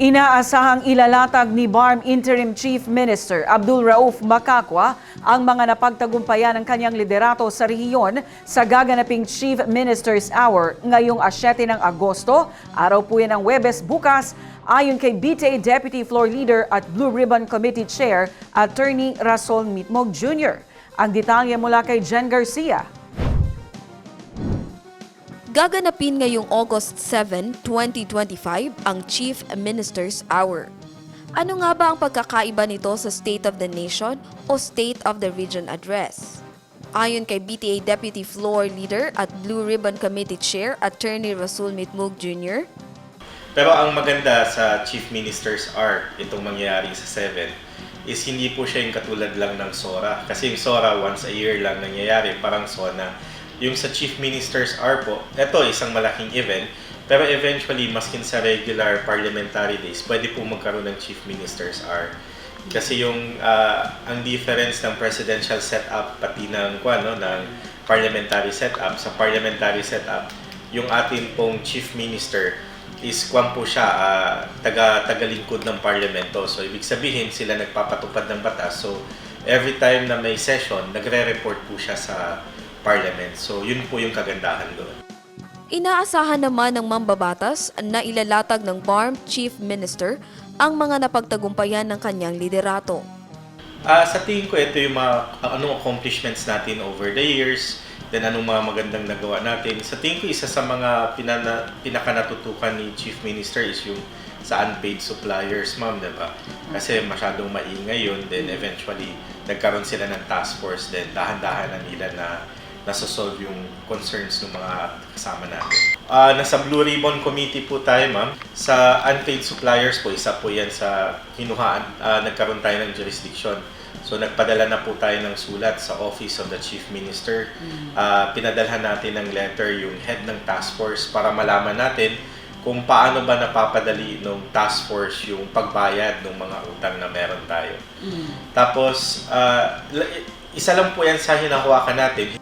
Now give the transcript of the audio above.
Inaasahang ilalatag ni BARM Interim Chief Minister Abdul Rauf Makakwa ang mga napagtagumpayan ng kanyang liderato sa rehiyon sa gaganaping Chief Minister's Hour ngayong 7 ng Agosto, araw po yan ng Webes bukas, ayon kay BTA Deputy Floor Leader at Blue Ribbon Committee Chair Attorney Rasol Mitmog Jr. Ang detalye mula kay Jen Garcia. Gaganapin ngayong August 7, 2025 ang Chief Minister's Hour. Ano nga ba ang pagkakaiba nito sa State of the Nation o State of the Region Address? Ayon kay BTA Deputy Floor Leader at Blue Ribbon Committee Chair Attorney Rasul Mitmug Jr., Pero ang maganda sa Chief Minister's Arc, itong mangyayari sa 7, is hindi po siya yung katulad lang ng SORA. Kasi yung SORA, once a year lang nangyayari, parang SONA. Yung sa Chief Minister's Arc po, ito isang malaking event, pero eventually, maskin sa regular parliamentary days, pwede po magkaroon ng Chief Minister's Arc. Kasi yung ah, ang difference ng presidential setup pati ng kuan no ng parliamentary setup sa parliamentary setup yung atin pong chief minister is kwan po siya ah, taga tagalingkod ng parlamento. So ibig sabihin sila nagpapatupad ng batas. So every time na may session nagre-report po siya sa parliament so yun po yung kagandahan doon Inaasahan naman ng mambabatas na ilalatag ng BARM Chief Minister ang mga napagtagumpayan ng kanyang liderato. Ah, sa tingin ko ito yung mga anong accomplishments natin over the years, then anong mga magandang nagawa natin. Sa tingin ko isa sa mga pinana, pinakanatutukan ni Chief Minister is yung sa unpaid suppliers, ma'am, di ba? Kasi masyadong maingay yun, then eventually nagkaroon sila ng task force, then dahan-dahan na nila na nasosolve yung concerns ng mga kasama natin. Ah, nasa Blue Ribbon Committee po tayo, ma'am. Sa unpaid suppliers po, isa po yan sa kinuhaan. Ah, nagkaroon tayo ng jurisdiction. So nagpadala na po tayo ng sulat sa Office of the Chief Minister. Ah, pinadalhan natin ng letter yung head ng task force para malaman natin kung paano ba napapadali ng task force yung pagbayad ng mga utang na meron tayo. Tapos, ah, la- isa lang po yan sa hinahawakan natin.